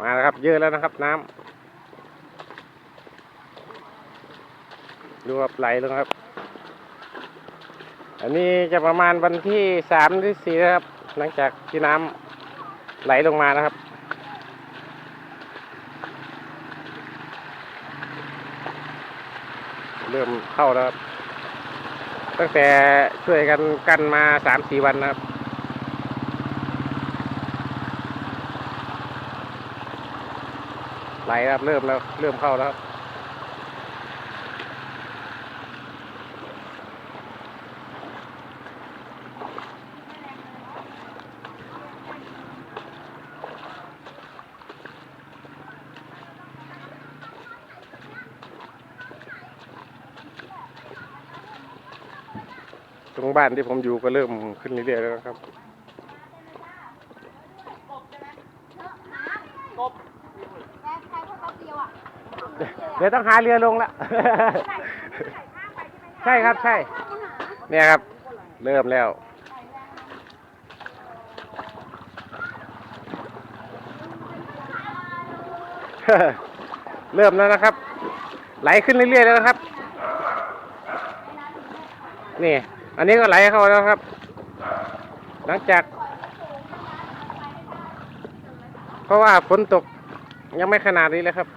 มาแล้วครับ เยอะแล้วนะครับ น้ำดูครับไหลลงครับ อันนี้จะประมาณวันที่สามหรือสี่นะครับ หลังจากที่น้ำไหลลงมานะครับเริ่มเข้าแล้วครับ ตั้งแต่ช่วยกันกันมาสามสี่วันนะครับ ไหลครับเริ่มแล้วเริ่มเข้าแล้วครับตรงบ้านที่ผมอยู่ก็เริ่มขึ้นเรื่อยๆแล้วครับแเดียวอะเดี๋ยวต้องหาเรือลงละ ใช่ครับใช่ เนี่ยครับ เริ่มแล้ว เริ่มแล้วนะครับ ไหลขึ้นเรื่อยๆแล้วนะครับ นี่ อันนี้ก็ไหลเข้าแล้วครับ หลังจาก เพราะว่าฝนตก ยังไม่ขนาดนี้เลยครับ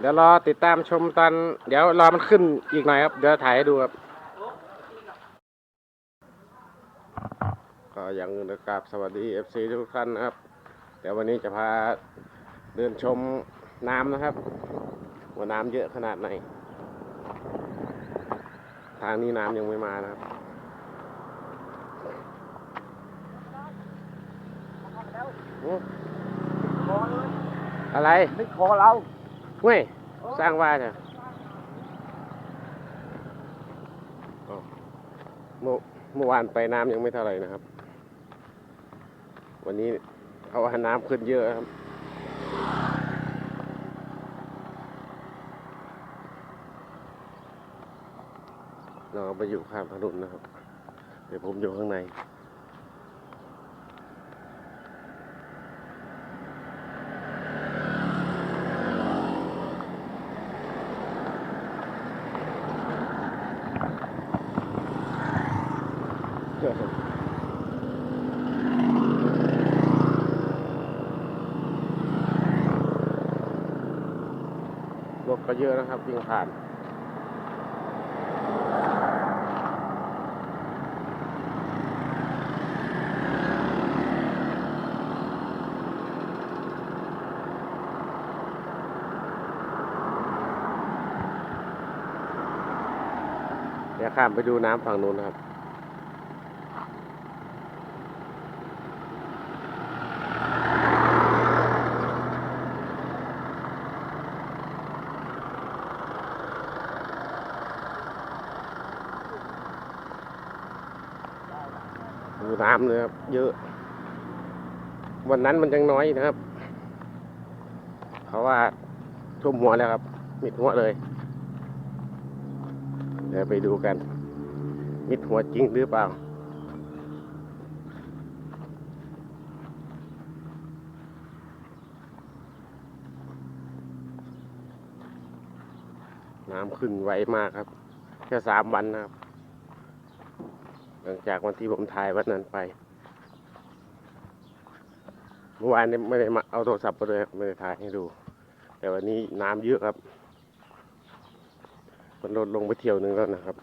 เดี๋ยวรอติดตามชมตอน เดี๋ยวรอมันขึ้นอีกหน่อยครับ เดี๋ยวถ่ายให้ดูครับ อย่างอื่นนะครับสวัสดี FC ทุกท่านนะครับ เดี๋ยววันนี้จะพาเดินชมน้ำนะครับ ว่าน้ำเยอะขนาดไหน ทางนี้น้ำยังไม่มานะครับอืมอะไรไม่พอเราเว้ยสร้างว่าเนี่ยอ๋อเมื่อเมื่อวานไปน้ำยังไม่เท่าไหร่นะครับ วันนี้เอาว่าน้ำขึ้นเยอะครับ เราไปอยู่ข้างถนนนะครับ เดี๋ยวผมอยู่ข้างในรถ ก็เยอะนะครับวิ่งผ่าน เดี๋ยวข้ามไปดูน้ำฝั่งนู้นนะครับ ดูน้ำเลยครับ เยอะ วันนั้นมันยังน้อยนะครับ เพราะว่าท่วมหัวแล้วครับ มิดหัวเลย เดี๋ยวไปดูกัน มิดหัวจริงหรือเปล่าน้ำขึ้นไวมากครับ แค่สามวันนะครับ หลังจากวันที่ผมถ่ายวันนั้นไปเมื่อวานนี้ไม่ได้มาเอาโทรศัพท์ไปเลยไม่ได้ถ่ายให้ดู แต่วันนี้น้ำเยอะครับ มันลดลงไปเที่ยวหนึ่งแล้วนะครับ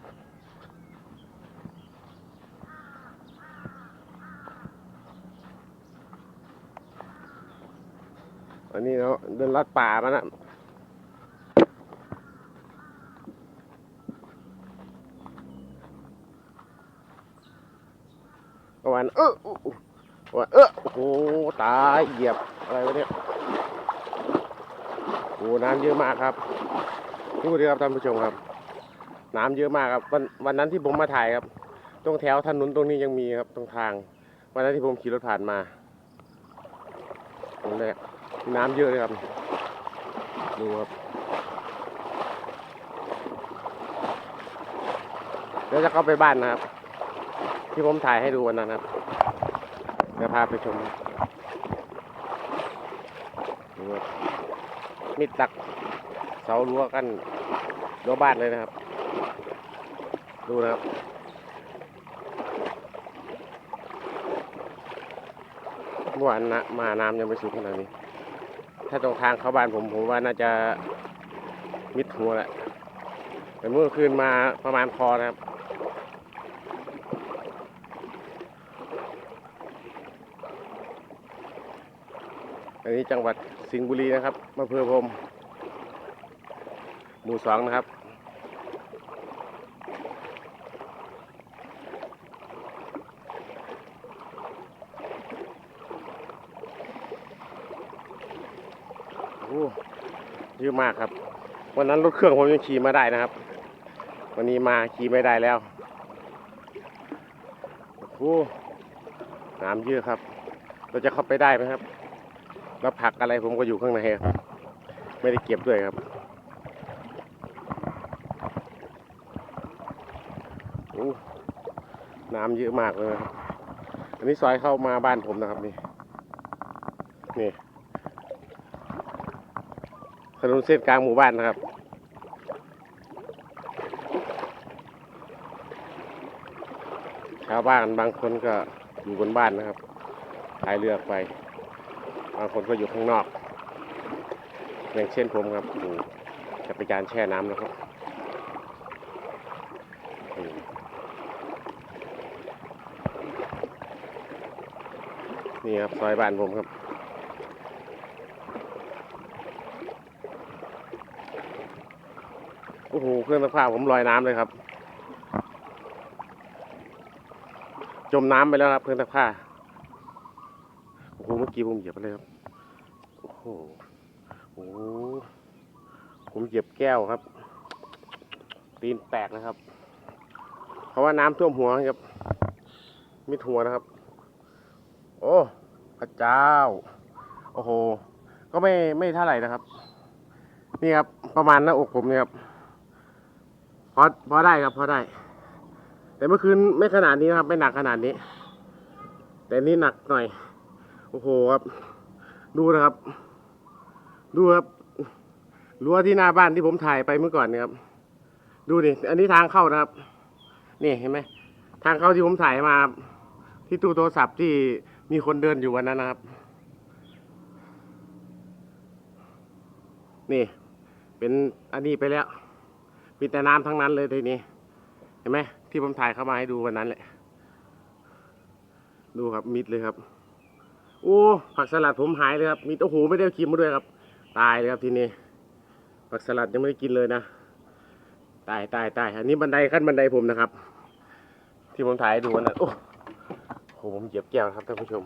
อันนี้เราเดินลัดป่ามานะ ประมาณเออว่าเออโอ้โหตายเหยียบอะไรวะเนี่ยโอ้น้ำเยอะมากครับดูดิครับท่านผู้ชมครับ น้ำเยอะมากครับวันวันนั้นที่ผมมาถ่ายครับ ตรงแถวถนนตรงนี้ยังมีครับตรงทาง วันนั้นที่ผมขี่รถผ่านมาตรงนี้น้ำเยอะเลยครับดูครับเดี๋ยวจะเข้าไปบ้านนะครับ ที่ผมถ่ายให้ดูวันนั้นครับเดี๋ยวพาไปชมมิดตักเสารั้วกันรั้วบ้านเลยนะครับ ดูนะครับเมื่อวานนะมาน้ำยังไม่สูงขนาดนี้ ถ้าตรงทางเข้าบ้านผมผมว่าน่าจะมิดหัวแหละแต่เมื่อคืนมาประมาณคอนะครับ อันนี้ จังหวัดสิงห์บุรีนะครับอำเภอพรมหมู่สองนะครับ โอ้เยอะมากครับ วันนั้นรถเครื่องผมยังขี่มาได้นะครับ วันนี้มาขี่ไม่ได้แล้ว โอ้น้ำเยอะครับ เราจะเข้าไปได้ไหมครับ แล้วผักอะไรผมก็อยู่ข้างในครับ ไม่ได้เก็บด้วยครับ น้ำเยอะมากเลยครับ อันนี้ซอยเข้ามาบ้านผมนะครับนี่ นี่ถนนเส้นกลางหมู่บ้านนะครับ ชาวบ้านบางคนก็อยู่บนบ้านนะครับพายเรือไป บางคนก็อยู่ข้างนอก อย่างเช่นผมครับอยู่จักรยานแช่น้ำนะครับนี่ครับซอยบ้านผมครับโอ้โหเครื่องซักผ้าผมลอยน้ำเลยครับ จมน้ำไปแล้วครับเครื่องซักผ้า กี้ผมเหยียบอะไรครับ โอ้โหโอ้ผมเหยียบแก้วครับ ตีนแตกนะครับ เพราะว่าน้ำท่วมหัวครับมิดหัวนะครับ โอ้พระเจ้า โอ้โห ก็ไม่ไม่เท่าไหร่นะครับ นี่ครับ ประมาณหน้าอกผมเนี่ยครับ พอพอได้ครับ พอได้ แต่เมื่อคืนไม่ขนาดนี้นะครับ ไม่หนักขนาดนี้ แต่นี่หนักหน่อย โอ้โหครับ ดูนะครับ ดูครับรั้วที่หน้าบ้านที่ผมถ่ายไปเมื่อก่อนเนี่ยครับ ดูนี่อันนี้ทางเข้านะครับ นี่เห็นไหมทางเข้าที่ผมถ่ายมา ที่ตู้โทรศัพท์ที่มีคนเดินอยู่วันนั้นนะครับ นี่ เป็นอันนี้ไปแล้วมีแต่น้ำทั้งนั้นเลยทีนี้ เห็นไหมที่ผมถ่ายเข้ามาให้ดูวันนั้นแหละ ดูครับมิดเลยครับ โอ้ผักสลัดผมหายเลยครับมิดโอ้โหไม่ได้เอาครีมมาด้วยครับ ตายเลยครับทีนี้ ผักสลัดยังไม่ได้กินเลยนะ ตายตายตายอันนี้บันไดขั้นบันไดผมนะครับ ที่ผมถ่ายให้ดูนนั้นโอ้โหผมเหยียบแก้วครับท่านผู้ชม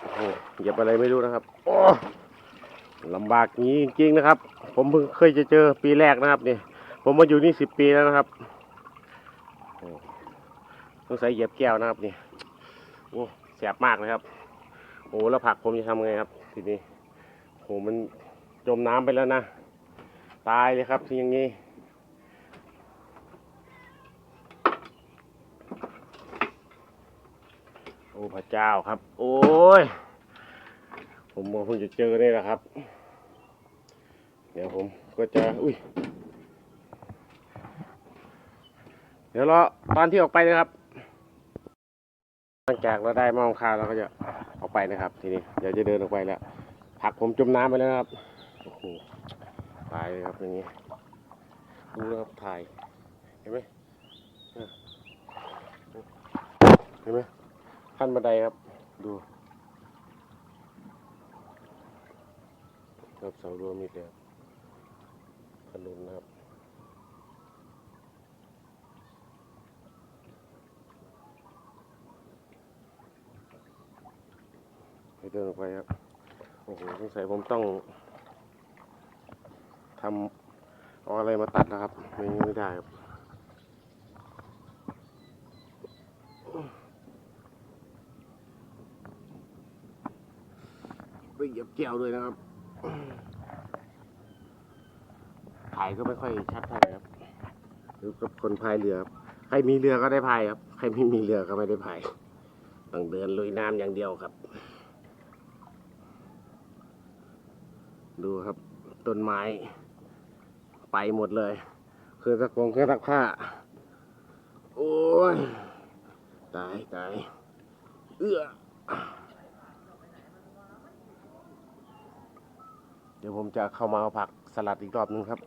โอ้โหเหยียบอะไรไม่รู้นะครับ โอ้ลำบากงี้จริงๆนะครับ ผมเพิ่งเคยจะเจอปีแรกนะครับนี่ผมมาอยู่นี่สิบปีแล้วนะครับต้องใส่เหยียบแก้วนะครับนี่โอ้แสบมากเลยครับ โอ้แล้วผักผมจะทำไงครับ ทีนี้โอ้มันจมน้ำไปแล้วนะ ตายเลยครับทีอย่างนี้โอ้พระเจ้าครับ โอ้ยผมก็เพิ่งจะเจอเนี่แหละครับ เดี๋ยวผมก็จะอุ้ยเดี๋ยวรอตอนที่ออกไปนะครับ หลังจากเราได้มองคาเราก็จะ ออกไปนะครับ ทีนี้เดี๋ยวจะเดินออกไปแล้ว ผักผมจมน้ำไปแล้วครับโอ้โหตายเลยครับอย่างนี้ดูนะครับถ่ายเห็นไหมเออเห็นไหมขั้นบันไดครับ ดูครับเสารั้วมีแล้วถนนนะครับ เดินออกไปครับ โอ้โหสงสัยผมต้องทำเอาอะไรมาตัดนะครับ ไม่งั้นไม่ได้ครับไปเหยียบแก้วด้วยนะครับ ถ่ายก็ไม่ค่อยชัดเท่าไหร่ครับดูกับคนพายเรือครับ ใครมีเรือก็ได้พายครับ ใครไม่มีเรือก็ไม่ได้พาย ต้องเดินลุยน้ำอย่างเดียวครับ ดูครับ ต้นไม้ ไปหมดเลย เครื่องซักผงเครื่องซักผ้า โอ้ย ตายตายเอื้อเดี๋ยวผมจะเข้ามาผักสลัดอีกรอบนึงครับ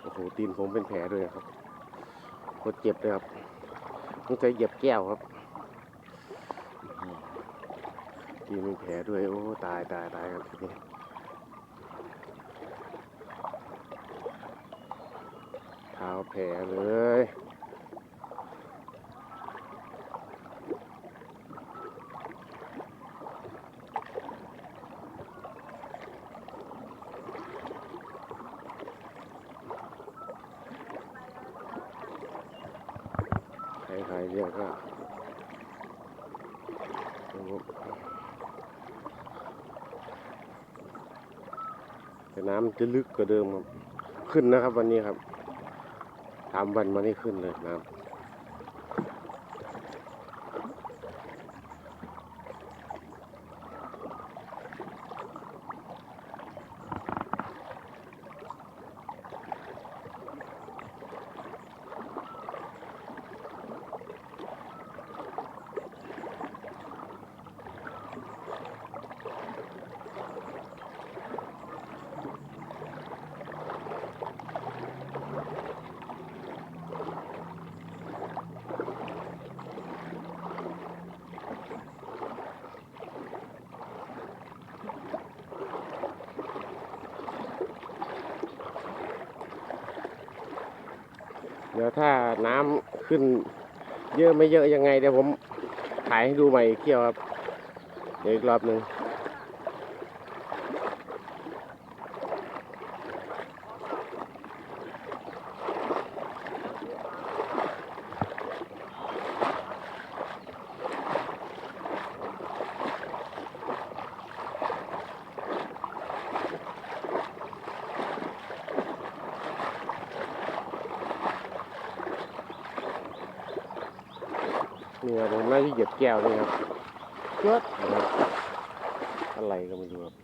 โอ้โหตีนผมเป็นแผลด้วยครับ โคตรเจ็บเลยครับต้องใจเหยียบแก้วครับอื้อหือตีนเป็นแผลด้วยโอ้ตายตายตายกันทีนี้เท้าแผลเลย ใครใครเรียกก็แต่น้ำจะลึกกว่าเดิมครับ ขึ้นนะครับวันนี้ครับสามวันมานี้ขึ้นเลยน้ำ ดี๋ยวถ้าน้ำขึ้น เยอะไม่เยอะยังไงเดี๋ยวผมถ่ายให้ดูใหม่อีกเที่ยวครับเดี๋ยวอีกรอบหนึ่ง นี่ครับผมน่าจะเหยียบแก้วนี่ครับเกิดนะครับอะไรก็ไม่รู้ครับ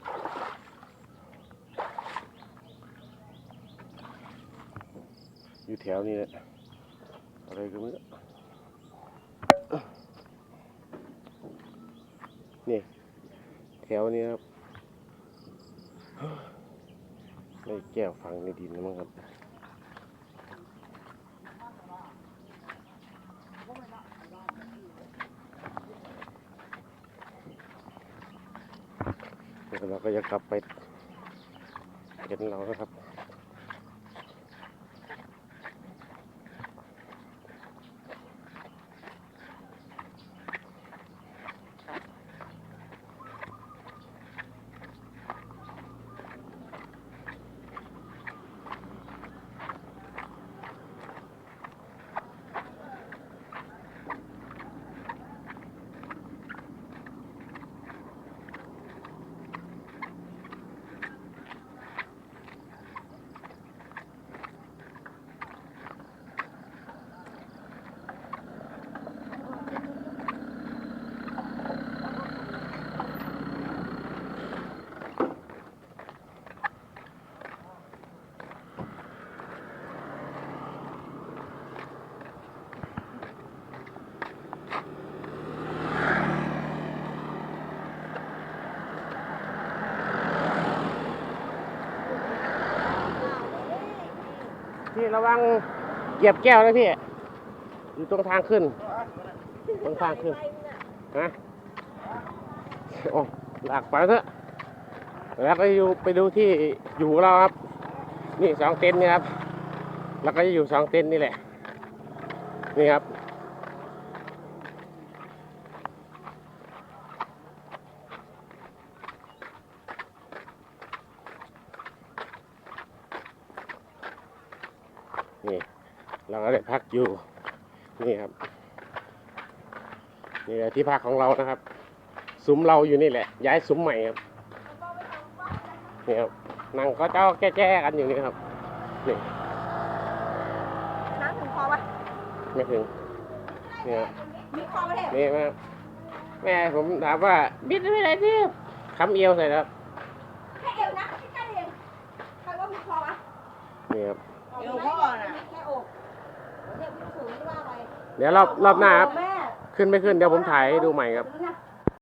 อยู่แถวนี้แหละอะไรก็ไม่รู้นี่ แถวนี้ครับไม่แก้วฝังในดินนะมั้งครับ เดี๋ยวเราก็จะกลับไปเห็นเรานะครับ พี่ระวังเหยียบแก้วนะพี่ อยู่ตรงทางขึ้น ตรงทางขึ้นนะโอ้หลักไปเถอะแล้วก็อยู่ไปดูที่อยู่เราครับ นี่สองเต็นท์นี่ครับ แล้วก็จะอยู่สองเต็นท์นี่แหละ นี่ครับ เราก็ได้ พักอยู่นี่ครับนี่แหละที่พักของเรานะครับซุ้มเราอยู่นี่แหละ ย้ายซุ้มใหม่ครับนี่ครับนั่งก็เจ้าแก้ๆกันอยู่นี่ครับนี่น้ำถึงคอปะไม่ถึงนี่ครับมีคอปะเนี่ยนี่มาแม่ผมถามว่าบิดไม่ได้ที่คำเอียวใส่แล้ว แค่เอวนะแค่เอวใครว่ามีคอปะ นี่ครับ เอวพ่อน่ะแค่อก เดี๋ยวรอบรอบหน้าครับ ขึ้นไม่ขึ้นเดี๋ยวผมถ่ายให้ดูใหม่ครับ